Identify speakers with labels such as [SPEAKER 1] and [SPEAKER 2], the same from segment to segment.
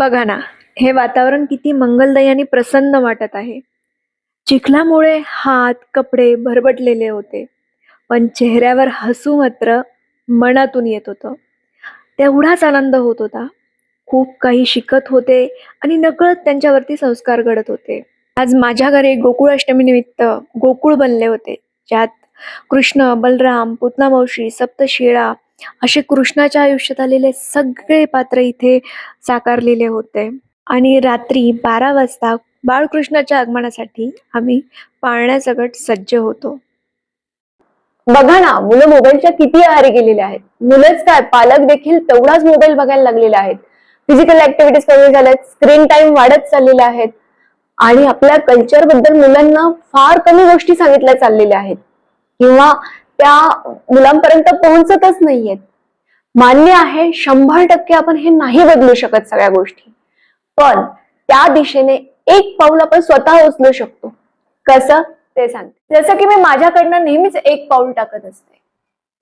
[SPEAKER 1] बघा ना हे वातावरण किती मंगलदायी आणि प्रसन्न वाटत आहे. चिखलामुळे हात कपडे भरबटलेले होते पण चेहऱ्यावर हसू मात्र मनातून येत होतं. तेवढाच आनंद होत होता. खूप काही शिकत होते आणि नकळत त्यांच्यावरती संस्कार घडत होते. आज माझ्या घरी गोकुळ निमित्त गोकुळ बनले होते. ज्यात कृष्ण बलराम पुतना मावशी सप्तशिळा असे कृष्णाच्या आयुष्यात आलेले सगळे पात्र इथे साकारलेले होते. आणि रात्री बारा वाजता बाळकृष्णाच्या आगमनासाठी आम्ही पाळण्यासकट सज्ज होतो.
[SPEAKER 2] बघा ना मुलं मोबाईलच्या किती आहारी गेलेले आहेत. मुलंच काय पालक देखील तेवढाच मोबाईल बघायला लागलेले आहेत. फिजिकल ऍक्टिव्हिटीज कमी झाल्यात स्क्रीन टाइम वाढत चाललेले आहेत आणि आपल्या कल्चरबद्दल मुलांना फार कमी गोष्टी सांगितल्या चाललेल्या आहेत. किंवा त्या मुलांपर्यंत पोहोचतच नाहीयेत. मान्य आहे शंभर टक्के आपण हे नाही बदलू शकत सगळ्या गोष्टी. पण त्या दिशेने एक पाऊल आपण स्वतः उचलू शकतो. कसं? ते सांगते. जसं की मी माझ्याकडनं नेहमीच एक पाऊल टाकत असते.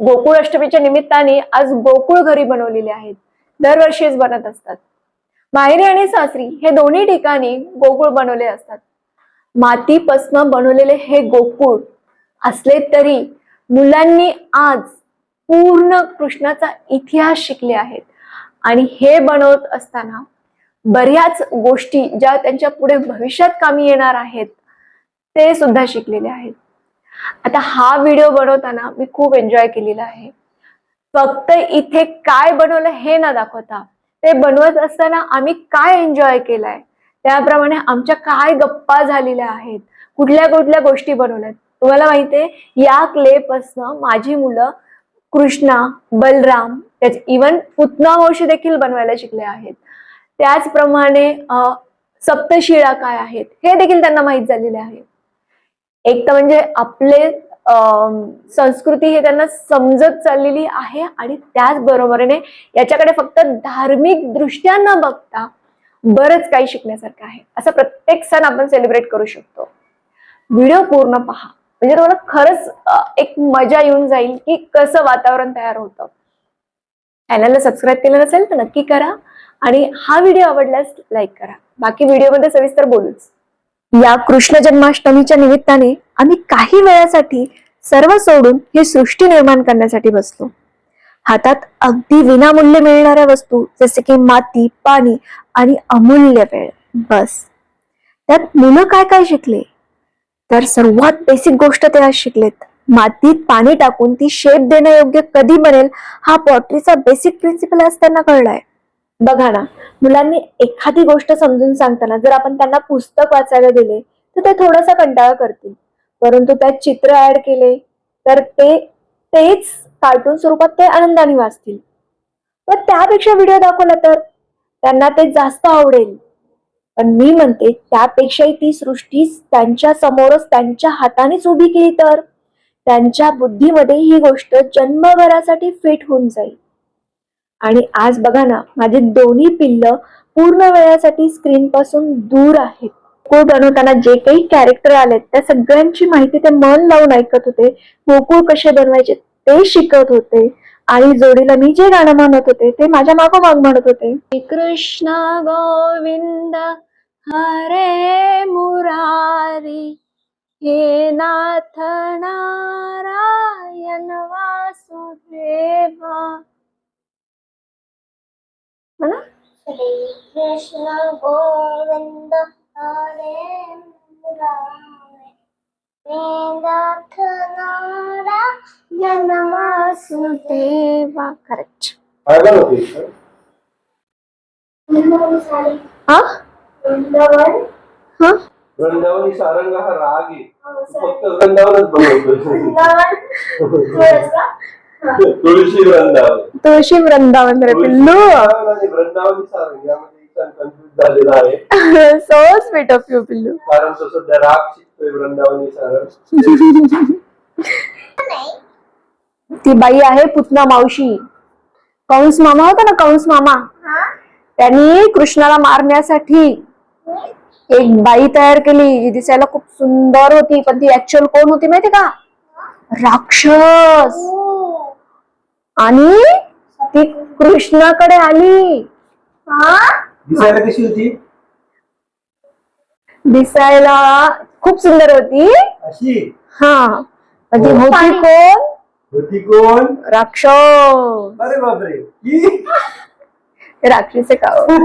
[SPEAKER 2] गोकुळ अष्टमीच्या निमित्ताने आज गोकुळ घरी बनवलेले आहेत. दरवर्षीच बनत असतात. माहेरी आणि सासरी हे दोन्ही ठिकाणी गोकुळ बनवले असतात. मातीपासनं बनवलेले हे गोकुळ असले तरी मुलांनी आज पूर्ण कृष्णाचा इतिहास शिकले आहेत. आणि हे बनवत असताना बऱ्याच गोष्टी ज्या त्यांच्या पुढे भविष्यात कामी येणार आहेत ते सुद्धा शिकलेले आहेत. आता हा व्हिडिओ बनवताना मी खूप एन्जॉय केलेला आहे. फक्त इथे काय बनवलं हे ना दाखवता ते बनवत असताना आम्ही काय एन्जॉय केलाय? त्याप्रमाणे आमच्या काय गप्पा झालेल्या आहेत? कुठल्या कुठल्या गोष्टी बनवल्यात? तुम्हाला माहितीये या क्लेपासनं माझी मुलं कृष्णा बलराम त्याच इवन पुतना देखील बनवायला शिकले आहेत. त्याचप्रमाणे अं, सप्तशिळा काय आहेत हे देखील त्यांना माहीत झालेले आहे. एक तर म्हणजे आपले अं, संस्कृती हे त्यांना समजत चाललेली आहे आणि त्याचबरोबरीने याच्याकडे फक्त धार्मिक दृष्ट्या न बघता बरंच काही शिकण्यासारखं आहे. असं प्रत्येक सण आपण सेलिब्रेट करू शकतो. व्हिडिओ पूर्ण पहा. म्हणजे तुम्हाला खरंच एक मजा येऊन जाईल की कसं वातावरण तयार होतं. चॅनलला सबस्क्राईब केलं नसेल तर नक्की करा आणि हा व्हिडिओ आवडल्यास लाईक करा. बाकी व्हिडिओमध्ये सविस्तर बोलूच.
[SPEAKER 1] या कृष्ण जन्माष्टमीच्या निमित्ताने आम्ही काही वेळासाठी सर्व सोडून ही सृष्टी निर्माण करण्यासाठी बसलो. हातात अगदी विनामूल्य मिळणाऱ्या वस्तू जसे की माती पाणी आणि अमूल्य वेळ. बस. त्यात मुलं काय काय शिकले? तर सर्वात बेसिक गोष्ट ते आज शिकलेत. मातीत पाणी टाकून ती शेप देण्यायोग्य कधी बनेल हा पॉटरीचा बेसिक प्रिन्सिपल आज त्यांना कळलाय. बघा ना मुलांनी एखादी गोष्ट समजून सांगताना जर आपण त्यांना पुस्तक वाचायला दिले तर ते थोडासा कंटाळा करतील. परंतु त्यात चित्र ऍड केले तर ते तेच कार्टून स्वरूपात ते आनंदाने वाचतील. पण त्यापेक्षा व्हिडिओ दाखवला तर त्यांना ते जास्त आवडेल. पण मी म्हणते त्यापेक्षाही ती सृष्टी त्यांच्या समोरच त्यांच्या हातानेच उभी केली तर त्यांच्या बुद्धीमध्ये ही गोष्ट जन्मभरासाठी फिट होऊन जाईल. आणि आज बघा ना माझे दोन्ही पिल्ल पूर्ण वेळासाठी स्क्रीन पासून दूर आहेत. गोकुळ बनवताना जे काही कॅरेक्टर आलेत त्या सगळ्यांची माहिती ते मन लावून ऐकत होते. गोकुळ कसे बनवायचे ते शिकत होते. आणि जोडीला मी जे गाणं म्हणत होते ते माझ्या मागोमाग म्हणत होते. कृष्णा गोविंद हरे मुरारी हे नाथ नारायण वासुदेवा म्हणा
[SPEAKER 3] श्री कृष्ण गोविंद हरे मुरारे वेदांत नारायण वासुदेवा
[SPEAKER 1] करेक्ट
[SPEAKER 4] पाहिलं होती सर
[SPEAKER 3] वृंदावन?
[SPEAKER 1] हा?
[SPEAKER 3] वृंदावन
[SPEAKER 1] हा
[SPEAKER 4] सारंग हा राग आहे. तू फक्त वृंदावनच बनवतो
[SPEAKER 3] वृंदावन? थोडंसं.
[SPEAKER 4] तुळशी वृंदावन.
[SPEAKER 1] तुळशी वृंदावन रे
[SPEAKER 4] तुळशी
[SPEAKER 1] पिल्लू.
[SPEAKER 4] वृंदावन आणि वृंदावनी सारंग यामध्ये कन्फ्युज झालेला आहे.
[SPEAKER 1] सो स्वीट ऑफ यू पिल्लू.
[SPEAKER 4] कारण तो सध्या राग शिकतोय वृंदावनी सारंग.
[SPEAKER 1] ती बाई आहे पुतना मावशी. कंस मामा होता ना कंस मामा?
[SPEAKER 3] हा?
[SPEAKER 1] त्यांनी कृष्णाला मारण्यासाठी एक बाई तयार केली जी दिसायला खूप सुंदर होती पण ती ऍक्च्युअल कोण होती माहिती का? राक्षस. आणि ती कृष्णाकडे आली.
[SPEAKER 3] हा?
[SPEAKER 4] दिसायला कशी होती?
[SPEAKER 2] दिसायला खूप सुंदर होती.
[SPEAKER 4] अशी?
[SPEAKER 2] हा. म्हणजे
[SPEAKER 4] हो.
[SPEAKER 2] होती कोण?
[SPEAKER 4] होती कोण?
[SPEAKER 2] राक्षस.
[SPEAKER 4] अरे बापरे. ही?
[SPEAKER 2] राक्षसे का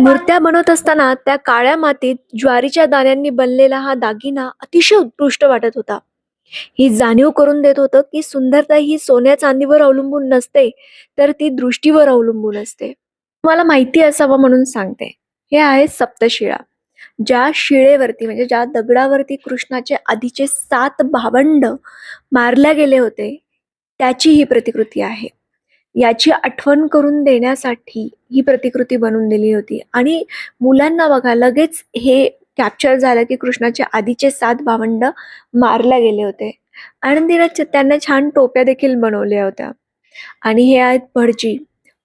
[SPEAKER 1] मूर्त्या बनवत असताना त्या काळ्या मातीत ज्वारीच्या दाण्यांनी बनलेला हा दागिना अतिशय उत्कृष्ट वाटत होता. ही जाणीव करून देत होतं की सुंदरता ही सोन्या चांदीवर अवलंबून नसते तर ती दृष्टीवर अवलंबून असते. तुम्हाला माहिती असावं म्हणून सांगते. हे आहे सप्तशिळा ज्या शिळेवरती म्हणजे ज्या दगडावरती कृष्णाचे आधीचे सात भावंड मारल्या गेले होते त्याची ही प्रतिकृती आहे. याची आठवण करून देण्यासाठी ही प्रतिकृती बनवून दिली होती. आणि मुलांना बघा लगेच हे कॅप्चर झालं की कृष्णाचे आधीचे सात भावंड मारले गेले होते. आनंदीने त्यांना छान टोप्या देखील बनवल्या होत्या. आणि हे आहेत भटजी.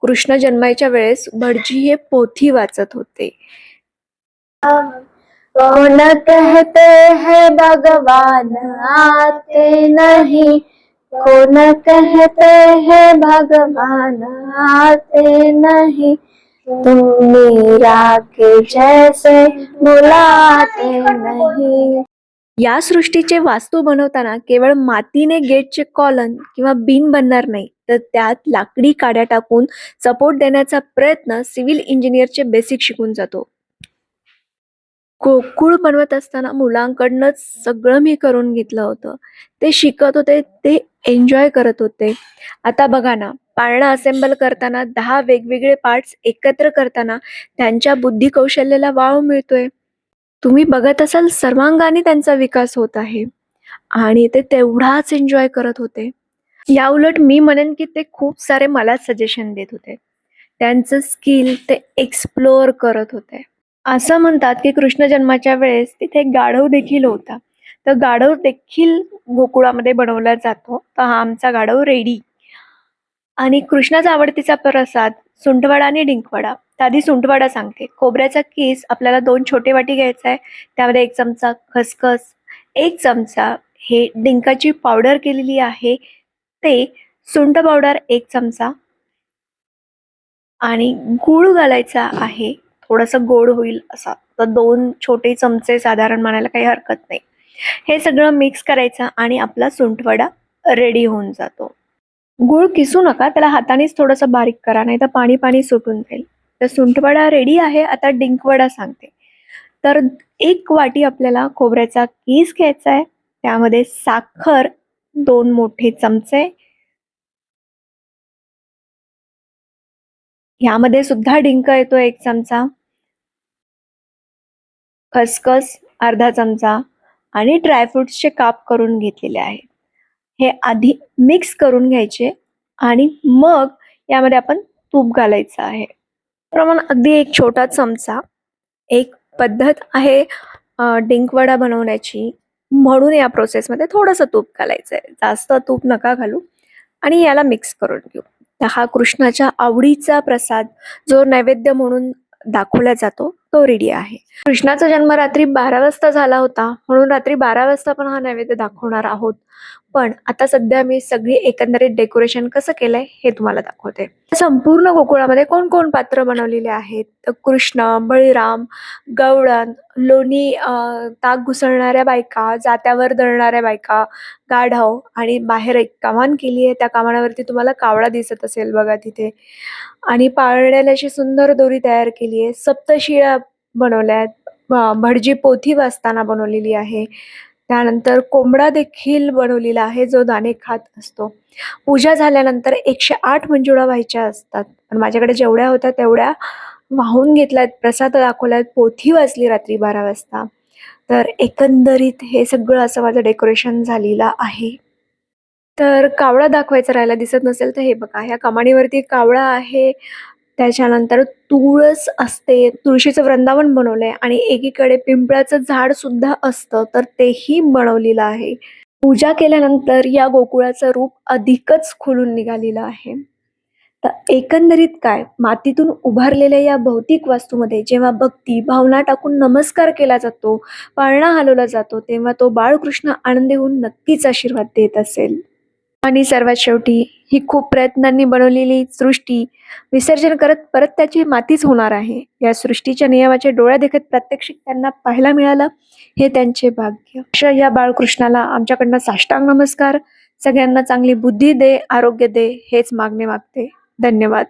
[SPEAKER 1] कृष्ण जन्मायच्या वेळेस भटजी हे पोथी वाचत होते.
[SPEAKER 2] कौन कहते है भगवान आते नहीं। कोण कहते है भगवान? आते नहीं। तुम मीरा के जैसे बुलाते नहीं।
[SPEAKER 1] या सृष्टीचे वास्तू बनवताना केवळ मातीने गेटचे कॉलन किंवा बीन बनणार नाही तर त्यात लाकडी काड्या टाकून सपोर्ट देण्याचा प्रयत्न सिव्हिल इंजिनियरचे बेसिक शिकून जातो. गोकुळ बनवत असताना मुलांकडनंच सगळं मी करून घेतलं होतं. ते शिकत होते ते एन्जॉय करत होते. आता बघा ना पाळणा असेंबल करताना दहा वेगवेगळे पार्ट्स एकत्र करताना त्यांच्या बुद्धी कौशल्याला वाव मिळतोय. तुम्ही बघत असाल सर्वांगाने त्यांचा विकास होत आहे. आणि ते तेवढाच एन्जॉय करत होते. या उलट मी म्हणेन की ते खूप सारे मला सजेशन देत होते. त्यांचं स्किल ते एक्सप्लोअर करत होते. असं म्हणतात की कृष्ण जन्माच्या वेळेस तिथे गाढव देखील होता. तर गाढव देखील गोकुळामध्ये बनवला जातो. तर हा आमचा गाढव रेडी. आणि कृष्णाचा आवडतीचा प्रसाद सुंठवाडा आणि डिंकवडा. तर आधी सुंठवाडा सांगते. खोबऱ्याचा केस आपल्याला दोन छोटे वाटी घ्यायचा आहे. त्यामध्ये एक चमचा खसखस एक चमचा हे डिंकाची पावडर केलेली आहे. ते सुंठ पावडर एक चमचा. आणि गूळ घालायचा आहे. थोडंसं गोड होईल असा. तर दोन छोटे चमचे साधारण म्हणायला काही हरकत नाही. हे सगळं मिक्स करायचं आणि आपला सुंठवडा रेडी होऊन जातो. गूळ किसू नका त्याला हातानेच थोडंसं बारीक करा नाही तर पाणी पाणी सुटून जाईल. तर सुंठवडा रेडी आहे आता डिंकवडा सांगते. तर एक वाटी आपल्याला खोबऱ्याचा कीस घ्यायचा आहे. त्यामध्ये साखर दोन मोठे चमचे ह्यामध्ये सुद्धा डिंक येतो एक चमचा. खसखस अर्धा चमचा आणि ड्रायफ्रुट्सचे काप करून घेतलेले आहेत हे आधी मिक्स करून घ्यायचे आणि मग यामध्ये आपण तूप घालायचं आहे. प्रमाण अगदी एक छोटा चमचा. एक पद्धत आहे डिंकवडा बनवण्याची. म्हणून या प्रोसेसमध्ये थोडंसं तूप घालायचं आहे जास्त तूप नका घालू आणि याला मिक्स करून घेऊ. हा कृष्णाच्या आवडीचा प्रसाद जो नैवेद्य म्हणून दाखवला जातो तो रेडी आहे. कृष्णाचा जन्म रात्री बारा वाजता झाला होता. म्हणून रात्री बारा वाजता पण हा नैवेद्य दाखवणार आहोत. पण आता सध्या मी सगळी एकंदरीत डेकोरेशन कसं केलंय हे तुम्हाला दाखवते. संपूर्ण गोकुळामध्ये कोण कोण पात्र बनवलेले आहेत? कृष्ण बळीराम गवळण लोणी ताक घुसळणाऱ्या बायका जात्यावर दळणाऱ्या बायका गाढव आणि बाहेर एक कमान केली आहे. त्या कमानावरती तुम्हाला कावळा दिसत असेल बघा तिथे. आणि पाळण्याला अशी सुंदर दोरी तयार केली आहे. सप्तशिळा बनवल्या आहेत. भटजी पोथी वाचताना बनवलेली आहे. त्यानंतर कोंबडा देखील बनवलेला आहे जो दाणे खात असतो. पूजा झाल्यानंतर एकशे आठ मंजुळा व्हायच्या असतात. पण माझ्याकडे जेवढ्या होत्या तेवढ्या वाहून घेतल्यात प्रसाद दाखवल्यात पोथी वाचली रात्री बारा वाजता. तर एकंदरीत हे सगळं असं माझं डेकोरेशन झालेलं आहे. तर कावळा दाखवायचा राहायला दिसत नसेल तर हे बघा ह्या कमानीवरती कावळा आहे. त्याच्यानंतर तुळस असते तुळशीचं वृंदावन बनवलंय आणि एकीकडे पिंपळाचं झाड सुद्धा असतं तर तेही बनवलेलं आहे. पूजा केल्यानंतर या गोकुळाचं रूप अधिकच खुलून निघालेलं आहे. तर एकंदरीत काय? मातीतून उभारलेल्या या भौतिक वास्तूमध्ये जेव्हा भक्ती भावना टाकून नमस्कार केला जातो पाळणा हलवला जातो तेव्हा तो बाळकृष्ण आनंदी होऊन नक्कीच आशीर्वाद देत असेल. आणि सर्वात शेवटी ही खूप प्रयत्नांनी बनवलेली सृष्टी विसर्जन करत परत त्याची मातीच होणार आहे. या सृष्टीच्या नियमाच्या डोळ्या देखत प्रात्यक्षिक त्यांना पाहायला मिळालं. हे त्यांचे भाग्य. अशा या बाळकृष्णाला आमच्याकडनं साष्टांग नमस्कार. सगळ्यांना चांगली बुद्धी दे आरोग्य दे हेच मागणे मागते. धन्यवाद.